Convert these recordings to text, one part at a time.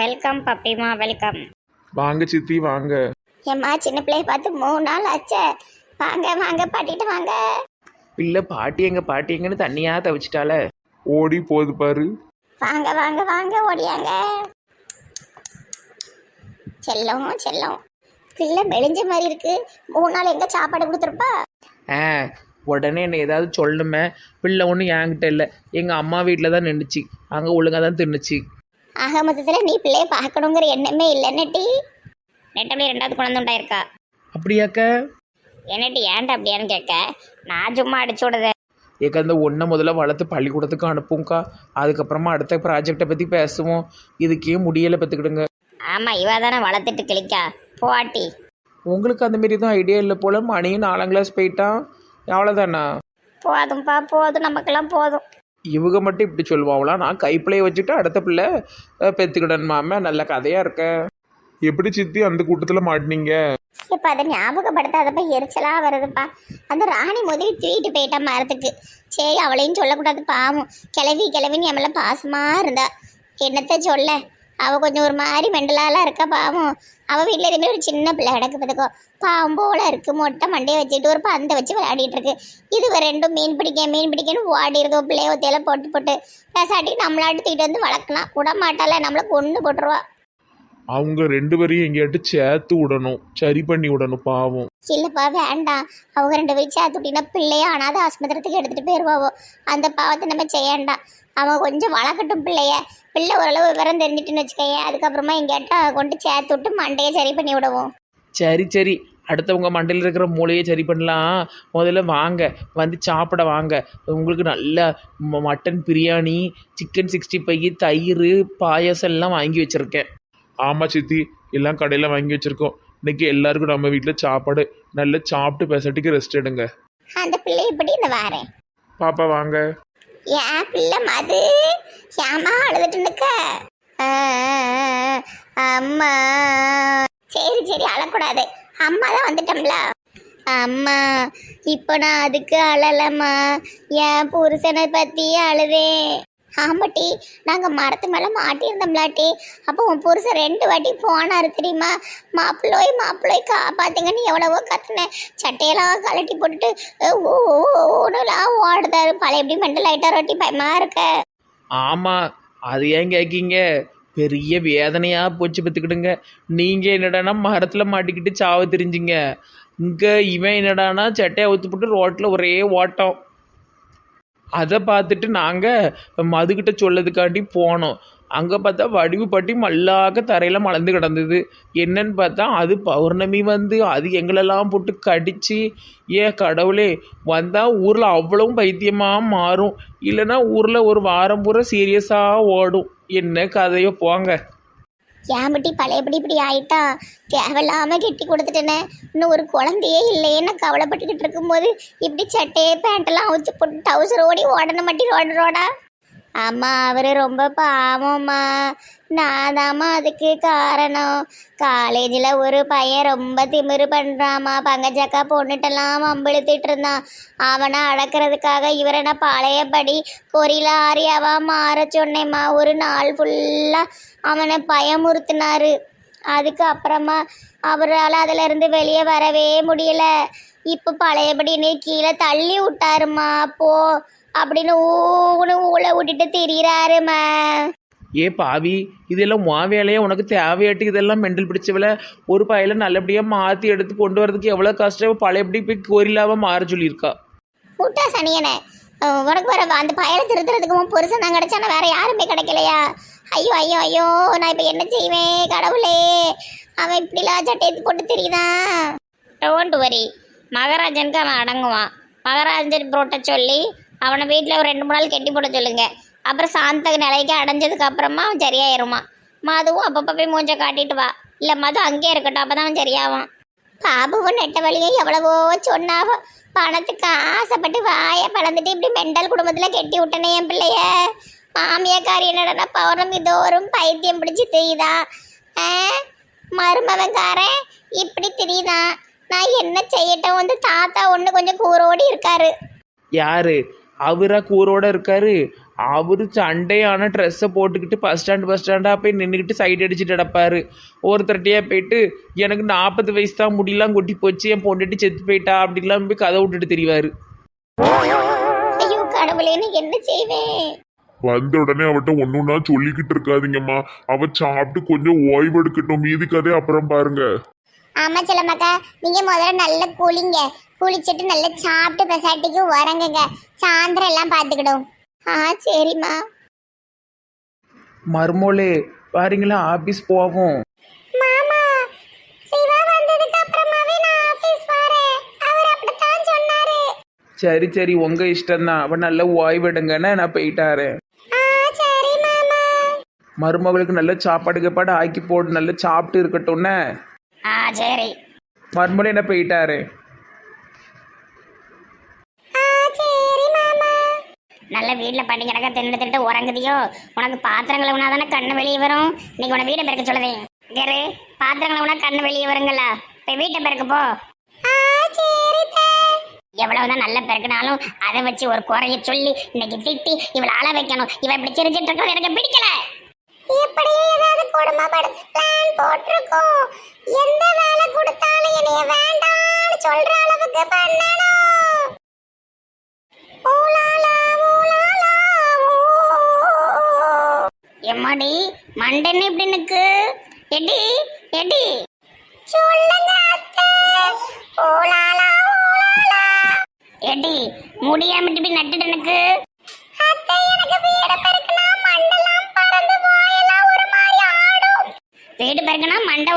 Welcome பப்பிமா welcome வாங்க சித்தி வாங்க. ஏம்மா சின்ன பிள்ளைய பார்த்து மூணு நாள் ஆச்சே. வாங்க வாங்க பாட்டிட்டு வாங்க. இல்லை பாட்டி எங்க பாட்டி எங்கன்னு தண்ணியா தவிச்சிட்டால ஓடி போகுது பாரு. வாங்க வாங்க வாங்க ஓடியாங்க. செல்லம் செல்லம். பிள்ளை மெலிஞ்ச மாதிரி இருக்கு. மூணு நாள் எங்க சாப்பாடு கொடுத்துருப்பா? ஆ உடனே என்ன ஏதாவது சொல்லணுமே. பிள்ளை ஒன்றும் என்கிட்ட இல்லை. எங்கள் அம்மா வீட்டில் தான் நின்றுச்சு அங்கே ஒழுங்காக தான் தின்னுச்சு. ஆக மொத்தத்தில் நீ பிள்ளைய பார்க்கணுங்கிற எண்ணமே இல்லை நெட்டி நெட்டப்படி ரெண்டாவது குழந்தை உண்டாயிருக்கா அப்படியாக்க? என்னட்டி ஏன்டா அப்படியான்னு கேட்க? நான் சும்மா அடிச்சு விடுதேன் ஏக்க அந்த ஒன்றை முதல்ல வளர்த்து பள்ளிக்கூடத்துக்கு அனுப்புங்க்கா அதுக்கப்புறமா அடுத்த ப்ராஜெக்டை பற்றி பேசுவோம். இதுக்கே முடியலை பார்த்துக்கிடுங்க. ஆமா இவ தானே வளர்த்துட்டு கிளிக்கா. போட்டி உங்களுக்கு அந்த மாரி எதுவும் ஐடியா இல்லை போல்? மணியும் நாலாம் கிளாஸ் போயிட்டான். அவ்வளோதானா போதும்பா போதும். நமக்கெல்லாம் போதும். இவங்க மட்டும் இப்படி சொல்லுவாங்களா? நான் கைப்பிள்ளைய வச்சுட்டு அடுத்த பிள்ளை பெற்றுக்கிடணுமாம நல்ல கதையாக இருக்க. எப்படி சித்தி அந்த கூட்டத்துல மாட்டினீங்க? இப்ப அதை ஞாபகப்படுத்தாதப்ப எரிச்சலா வருதுப்பா. அந்த ராணி முதவி தூக்கிட்டு போயிட்டா மரத்துக்கு. சரி அவளையும் சொல்லக்கூடாது பாவம். கிளவி கிளவின்னு என் மேல பாசமா இருந்தா. என்னத்த சொல்ல? அவ கொஞ்சம் ஒரு மாதிரி மெண்டலாலாம் இருக்கா பாவம். அவ வீட்டில் மாதிரி ஒரு சின்ன பிள்ளை கிடக்கு பார்த்துக்கோ பாவம் போல இருக்கு. மொட்டை மண்டையை வச்சுட்டு ஒரு பந்தை வச்சு விளையாடிட்டு இருக்கு. இது ரெண்டும் மீன் பிடிக்க மீன் பிடிக்கன்னு ஓடிடுதோ பிள்ளைய ஒத்தையில போட்டு போட்டு பேசாட்டி நம்மளாட்டு தூக்கிட்டு வந்து வளர்க்கலாம் விட மாட்டால நம்மளை கொண்டு போட்டுருவா அவங்க ரெண்டு பேரையும் எங்கேயாட்டு சேர்த்து விடணும். சரி பண்ணி விடணும் பாவம். இல்லப்பா வேண்டாம். அவங்க ரெண்டு வயசு ஆத்துட்டினா பிள்ளைய அனாத ஆஸ்பத்திரத்துக்கு எடுத்துட்டு போயிடுவாவோ அந்த பாவத்தை நம்ம செய்யண்டாம் அவன் கொஞ்சம் வளர்க்கட்டும் பிள்ளைய. பிள்ளை ஓரளவு விவரம் தெரிஞ்சிட்டுன்னு வச்சுக்கோயேன் அதுக்கப்புறமா எங்கேட்டா கொண்டு சேர்த்து விட்டு மண்டையை சரி பண்ணி விடுவோம். சரி சரி. அடுத்தவங்க மண்டையில் இருக்கிற மூளையை சரி பண்ணலாம். முதல்ல வாங்க வந்து சாப்பிட வாங்க. உங்களுக்கு நல்ல mutton biryani chicken sixty five தயிர் பாயாசம் எல்லாம் வாங்கி வச்சுருக்கேன். ஆமா சித்தி எல்லாம் கடையில வாங்கி வச்சிருக்கோம். இன்னைக்கு எல்லாருக்கும் நம்ம வீட்டுல சாப்பாடு நல்லா சாப்பிட்டு பேசாட்டிக்கு ரெஸ்ட் எடுங்க. அந்த பிள்ளை இப்படி இந்த வாரேன் பாப்பா வாங்க. என் பிள்ளை மது. ஏமா அழுதுட்டு அம்மா. சரி சரி அழக்கூடாது. அம்மா தான் வந்துட்டோம்ல. அம்மா இப்போ நான் அதுக்கு அழலம்மா. என் புருஷனை பற்றி அழுதேன் ஆமாட்டி நாங்கள் மரத்து மேலே மாட்டியிருந்தோம்லாட்டி. அப்போ உன் புருஷன் ரெண்டு வாட்டி போனார் தெரியுமா? மாப்பிள்ளோய் மாப்பிள்ளோய் காப்பாத்துங்கன்னு எவ்வளவோ கத்துனேன். சட்டையெல்லாம் கழட்டி போட்டுட்டு ஓ ஓடுலாம் ஓடுதாரு. பழைய எப்படி மெண்டல் ஆகிட்டார் ரொட்டி பயமா இருக்க? ஆமாம் அது ஏன் கேட்கீங்க பெரிய வேதனையாக போச்சு பார்த்துக்கிடுங்க. நீங்கள் என்னடானா மரத்தில் மாட்டிக்கிட்டு சாவ தெரிஞ்சிங்க. இங்கே இவன் என்னடானா சட்டையை ஊற்றி போட்டு ரோட்டில் ஒரே ஓட்டம். அதை பார்த்துட்டு நாங்கள் மதுக்கிட்ட சொல்லதுக்காண்டி போனோம். அங்கே பார்த்தா வடிவு பட்டி மல்லாக்க தரையில் மலர்ந்து கிடந்தது. என்னன்னு பார்த்தா அது பௌர்ணமி வந்து அது எங்களெல்லாம் போட்டு கடித்து ஏ கடவுளே வந்தால் ஊரில் அவ்வளவும் பைத்தியமாக மாறும். இல்லைன்னா ஊரில் ஒரு வாரம் பூரா சீரியஸாக ஓடும். என்ன கதையோ போங்க. ஏன்பட்டி பழையபடி இப்படி ஆயிட்டா? தேவையில்லாம கெட்டி கொடுத்துட்டேனே. இன்னும் ஒரு குழந்தையே இல்லையேன்னு கவலைப்பட்டுக்கிட்டு இருக்கும்போது இப்படி சட்டையே பேண்டெல்லாம் அவுத்து போட்டு டவுசர் ஓடி ஓடணும் மட்டி ரோடு ரோடா? ஆமா அவரு ரொம்ப பாவம்மா. நான் தாம்மா அதுக்கு காரணம். காலேஜில் ஒரு பையன் ரொம்ப திமிரு பண்ணுறாமா பங்கஜக்கா பொண்ணுட்டெல்லாம் வம்பிழுத்துட்டு இருந்தான். அவனை அடக்கிறதுக்காக இவரை நான் பழையபடி கொரில மாற சொன்னேம்மா. ஒரு நாள் ஃபுல்லாக அவனை பயமுறுத்தினாரு. அதுக்கு அப்புறமா அவரால் அதிலிருந்து வெளியே வரவே முடியல. இப்போ பழையபடி நீ கீழே தள்ளி விட்டாருமா போ அப்படின்னு ஊன்னு ஊழ விட்டுட்டு திரியிறாருமா ஏ பாவி இதெல்லாம் உன் வேலையே? உனக்கு தேவையாட்டு இதெல்லாம் மெண்டல் பிடிச்சவள ஒரு பையில நல்லபடியாக மாற்றி எடுத்து கொண்டு வரதுக்கு எவ்வளோ கஷ்டம்? பழையபடி போய் கோரிலாவாக மாற சொல்லியிருக்கா? முட்டா சனியனே உனக்கு வர அந்த பயலை திருத்துறதுக்கு உன் புருஷன் தான் கிடைச்சானா வேற யாருமே கிடைக்கலையா? ஐயோ ஐயோ ஐயோ நான் இப்போ என்ன செய்வேன்? கடவுளே அவன் இப்படிலாம் சட்டையத்து போட்டு தெரியுதான் டோன்ட் வரி மகாராஜனுக்கு அவன் அடங்குவான். மகாராஜன் புரோட்ட சொல்லி அவனை வீட்டில் ஒரு ரெண்டு மூணு நாள் கெட்டி போட சொல்லுங்க. அப்புறம் சாந்த நிலைக்கு அடைஞ்சதுக்கு அப்புறமா அவன் சரியாயிருவான் மதுவும் அப்பப்போ போய் மூஞ்ச காட்டிட்டு வா. இல்லை மது அங்கேயே இருக்கட்டும். அப்போ தான் அவன் சரியாவான். பாபுவும் நெட்ட வழியை எவ்வளவோ சொன்னாவோ. பணத்துக்கு ஆசைப்பட்டு வாய பழந்துட்டு இப்படி மெண்டல் குடும்பத்தில் கெட்டி விட்டனே என் பிள்ளைய. மாமியக்காரி என்னடனா பௌர்ணமி தோறும் பைத்தியம் பிடிச்சி தெரியுதா? மருமவன்காரன் இப்படி தெரியுதான் நான் என்ன செய்யட்டும்? வந்து தாத்தா ஒன்று கொஞ்சம் கூரோடி இருக்காரு. யாரு? அவரா கூரோட இருக்காரு. அவரு சண்டையான ட்ரெஸ்ஸை போட்டுக்கிட்டு பஸ் ஸ்டாண்டு பஸ் ஸ்டாண்டாக போய் நின்றுக்கிட்டு சைடு அடிச்சுட்டு கிடப்பாரு. ஒருத்தர்கிட்டயே போயிட்டு எனக்கு நாற்பது வயசு தான் முடியலாம் கொட்டி போச்சு என் பொண்டுட்டு செத்து போயிட்டா அப்படிலாம் போய் கதை விட்டுட்டு தெரிவார். ஐயோ கடவுளே என்ன செய்வேன்? வந்த உடனே அவட்ட ஒன்னொன்னா சொல்லிக்கிட்டு இருக்காதீங்கம்மா. அவ சாப்பிட்டு கொஞ்சம் ஓய்வு எடுக்கட்டும் மீதி கதை அப்புறம் பாருங்க. ஆமா செல்லம்மாக்கா நீங்க முதல்ல நல்லா குளிங்க. குளிச்சுட்டு நல்லா சாப்பிட்டு பெசாட்டிக்கு உறங்குங்க. சாயந்தரம் எல்லாம் பார்த்துக்கிடும் ஆ சரிம்மா. மர்மோலே பாருங்களா ஆபீஸ் போவோம். மாமா சிவா வந்ததுக்கு அப்புறமாவே நான் ஆபீஸ் வரேன் அவர் அப்படித்தான் சொன்னாரு. சரி சரி உங்க இஷ்டம்தான். அவன் நல்ல ஓய்வெடுங்கன்னு நான் போயிட்டாரேன். ஆ சரி மாமா. மருமகளுக்கு நல்ல சாப்பாடு கீப்பாடு ஆக்கி போட்டு நல்லா சாப்பிட்டு இருக்கட்டும்னே. ஆ சரி. மருமலை என்ன போயிட்டாரு? ஆ சரி மாமா. நல்ல வீட்டில் பண்ணி கிடக்க தின்னு திட்டு உறங்குதியோ? உனக்கு பாத்திரங்களை உணா தானே கண்ணு வெளியே வரும்? இன்னைக்கு உன வீட்டை பெருக்க சொல்லுதே. கேரு பாத்திரங்களை உணா கண்ணு வெளியே வருங்களா? போய் வீட்டை பெருக்க போ. எவ்வளவுதான் நல்ல பெருக்கினாலும் அதை வச்சு ஒரு குறைய சொல்லி இன்னைக்கு திட்டி இவளை அழ வைக்கணும். இவ இப்படி சிரிச்சிட்டு இருக்கிறது எனக்கு பிடிக்கல. இப்படியே ஏதாவது குடும்பப்பட பிளான் போட்டிருக்கோம். எந்த வேலை கொடுத்தாலும் என்னைய வேண்டாம்னு சொல்ற அளவுக்கு பண்ணணும். எம்மாடி மண்டன் இப்படி நிக்கு. எடி எடி. சொல்லுங்க அத்தை. ஊலாலா ஊலாலா எடி முடியாம இப்படி நட்டுட்டு எனக்கு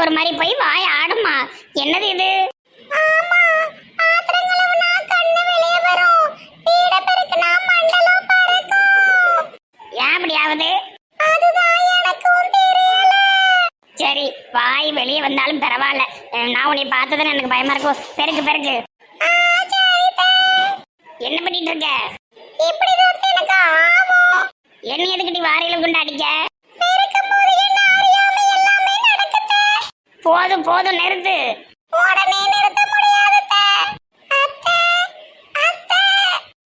ஒரு மாதிரி போய் வாய் ஆடுமா. என்னது இது? ஏன் சரி வாய் வெளியே வந்தாலும் பரவாயில்ல. நான் உன்னை பார்த்ததுன்னு எனக்கு பயமா இருக்கும். பெருக்கு பெருக்கு. என்ன பண்ணிட்டு இருக்க? இப்படிதான் எனக்கு ஆகும் என்ன எதுக்கு நீ வாரியில கொண்டு அடிக்க போதும் போதும் நிறுத்து. உடனே நிறுத்த முடியாது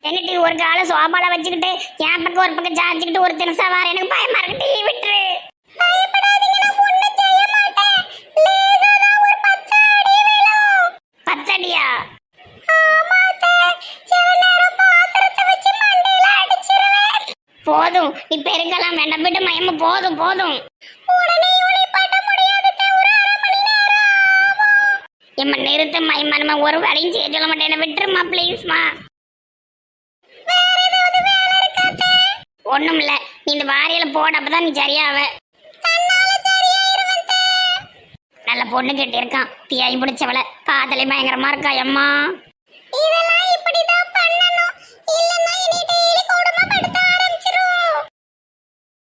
என்னடி ஒரு கால சோபால வச்சுக்கிட்டு என் பக்கம் ஒரு பக்கம் சாஞ்சுக்கிட்டு ஒரு தினசா வார எனக்கு பயமா இருக்கு. டீ விட்டுரு. பச்சடியா போதும். நீ பெருக்கலாம் வேண்டாம். விட்டு மயம. போதும் போதும். எம்ம நிறுத்தம்மா இம்மா நம்ம ஒரு வேலையும் செய்ய சொல்ல மாட்டேன். விட்டுருமா ப்ளீஸ்மா ஒண்ணும் இல்ல. நீ இந்த வாரியில போட அப்பதான் நீ சரியாவ. நல்ல பொண்ணு கேட்டிருக்கான் இருக்கான் தீயாய் பிடிச்சவள. காதலே பயங்கரமா இருக்கா அம்மா